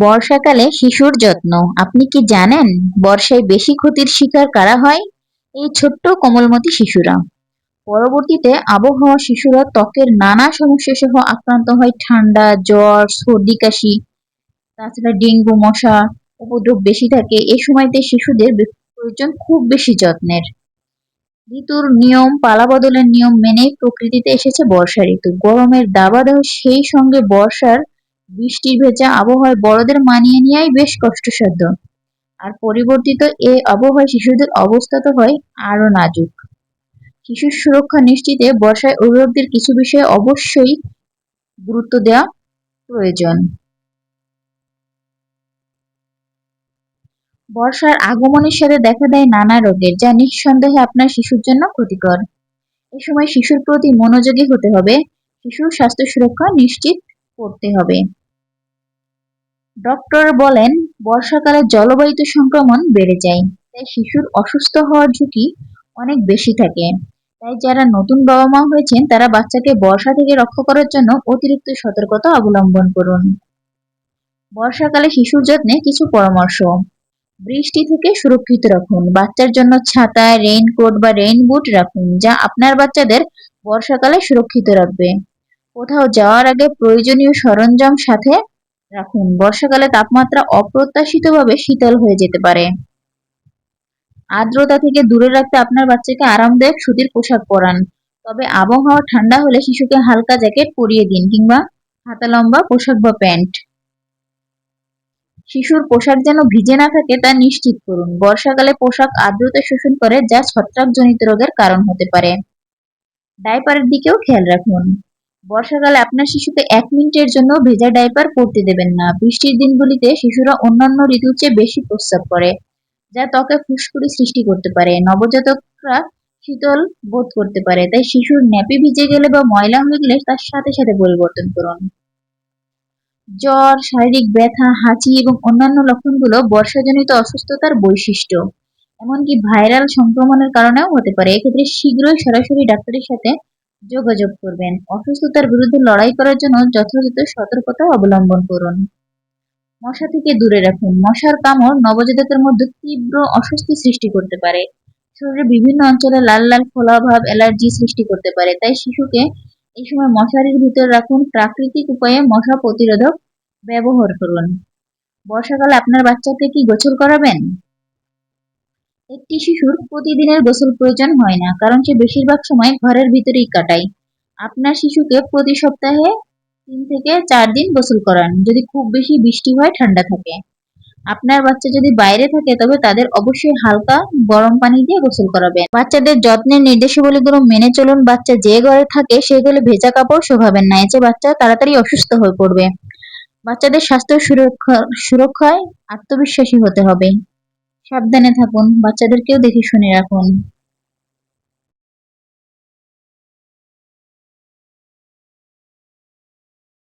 বর্ষাকালে শিশুর যত্ন। আপনি কি জানেন বর্ষায় বেশি ক্ষতির শিকার কারা হয়? এই ছোট্ট কোমলমতি শিশুরা। পরবর্তীতে আবহাওয়া শিশুরা ত্বকের নানা সমস্যা সহ আক্রান্ত হয়। ঠান্ডা, জ্বর, সর্দি, কাশি, তাছাড়া ডেঙ্গু, মশা উপদ্রব বেশি থাকে। এই সময়তে শিশুদের প্রয়োজন খুব বেশি যত্নের। ঋতুর নিয়ম পালা বদলের নিয়ম মেনেই প্রকৃতিতে এসেছে বর্ষা ঋতু। গরমের দাবাদেহ সেই সঙ্গে বর্ষার বৃষ্টির ভেজা আবহাওয়ায় বড়দের মানিয়ে নেওয়াই বেশ কষ্টসাধ্য। আর পরিবর্তিত এই আবহাওয়ায় শিশুদের অবস্থা তো হয় আরও নাজুক। শিশুর সুরক্ষা নিশ্চিতে বর্ষায় অভিভাবকদের কিছু বিষয়ে অবশ্যই গুরুত্ব দেওয়া প্রয়োজন। বর্ষার আগমনের সাথে দেখা দেয় নানা রোগের, যা নিঃসন্দেহে আপনার শিশুর জন্য ক্ষতিকর। এ সময় শিশুর প্রতি মনোযোগী হতে হবে। শিশুর স্বাস্থ্য সুরক্ষা নিশ্চিত করতে হবে। ডক্টর বলেন, বর্ষাকালে জলবায়ুতে সংক্রমণ বেড়ে যায়, তাই শিশুর অসুস্থ হওয়ার ঝুঁকি অনেক বেশি থাকে। তাই যারা নতুন বাবা মা হয়েছেন, তারা বাচ্চাকে বর্ষা থেকে রক্ষা করার জন্য অতিরিক্ত সতর্কতা অবলম্বন করুন। বর্ষাকালে শিশুর যত্নে কিছু পরামর্শ। বৃষ্টি থেকে সুরক্ষিত রাখুন। বাচ্চার জন্য ছাতা রেইনকোট বা রেইন বুট রাখুন, যা আপনার বাচ্চাদের বর্ষাকালে সুরক্ষিত রাখবে। কোথাও যাওয়ার আগে প্রয়োজনীয় সরঞ্জাম সাথে রাখুন। বর্ষাকালে তাপমাত্রা অপ্রত্যাশিতভাবে শীতল হয়ে যেতে পারে। আর্দ্রতা থেকে দূরে রাখতে আপনার বাচ্চাকে আরামদায়ক সুতির পোশাক পরান। তবে আবহাওয়া ঠান্ডা হলে শিশুকে হালকা জ্যাকেট পরিয়ে দিন কিংবা হাতা লম্বা পোশাক বা প্যান্ট। শিশুর পোশাক যেন ভিজে না থাকে তা নিশ্চিত করুন। বর্ষাকালে পোশাক আর্দ্রতা শোষণ করে যা ছত্রাকজনিত রোগের কারণ হতে পারে। ডাইপারের দিকেও খেয়াল রাখুন। বর্ষাকালে আপনার শিশুকে এক মিনিটের জন্য ভেজা ডাইপার পরতে দেবেন না। বৃষ্টির দিনগুলিতে শিশুরা অন্যান্য ঋতুর চেয়ে বেশি প্রস্রাব করে, যা ত্বকে ফুসকুড়ি সৃষ্টি করতে পারে। নবজাতকরা শীতল বোধ করতে পারে, তাই শিশুর ন্যাপি ভিজে গেলে বা ময়লা হয়ে গেলে তার সাথে সাথে পরিবর্তন করুন। জ্বর, শারীরিক ব্যথা, হাঁচি এবং অন্যান্য লক্ষণগুলো বর্ষাজনিত অসুস্থতার বৈশিষ্ট্য। এমনকি ভাইরাল সংক্রমণের কারণেও হতে পারে। এক্ষেত্রে শীঘ্রই সরাসরি ডাক্তারের সাথে যোগাযোগ করবেন। অসুস্থতার বিরুদ্ধে লড়াই করার জন্য যথাযথ সতর্কতা অবলম্বন করুন। মশা থেকে দূরে রাখুন। মশার কামড় নবজাতকের মধ্যে তীব্র অস্বস্তি সৃষ্টি করতে পারে। শরীরের বিভিন্ন অঞ্চলে লাল লাল ফোলাভাব অ্যালার্জি সৃষ্টি করতে পারে। তাই শিশুকে এই সময় মশারির ভিতর রাখুন। প্রাকৃতিক উপায়ে মশা প্রতিরোধক ব্যবহার করুন। বর্ষাকালে আপনার বাচ্চাকে কি গোসল করাবেন? একটি শিশুর প্রতিদিনের গোসল প্রয়োজন হয় না, কারণ সে বেশিরভাগ সময় ঘরের ভিতরেই কাটায়। আপনার শিশুকে প্রতি সপ্তাহে তিন থেকে চার দিন গোসল করান, যদি খুব বেশি বৃষ্টি হয়, ঠান্ডা থাকে। আপনার বাচ্চা যদি বাইরে থাকে, তবে তাদের অবশ্যই হালকা গরম পানি দিয়ে গোসল করাবেন। বাচ্চাদের যত্নের নির্দেশাবলীগুলো মেনে চলুন। বাচ্চা যে ঘরে থাকে সেই ঘরে ভেজা কাপড় শোভাবেন না, এতে বাচ্চা তাড়াতাড়ি অসুস্থ হয়ে পড়বে। বাচ্চাদের স্বাস্থ্য সুরক্ষা, সুরক্ষায় আত্মবিশ্বাসী হতে হবে। সাবধানে থাকুন বাচ্চাদেরকেও দেখে শুনে রাখুন।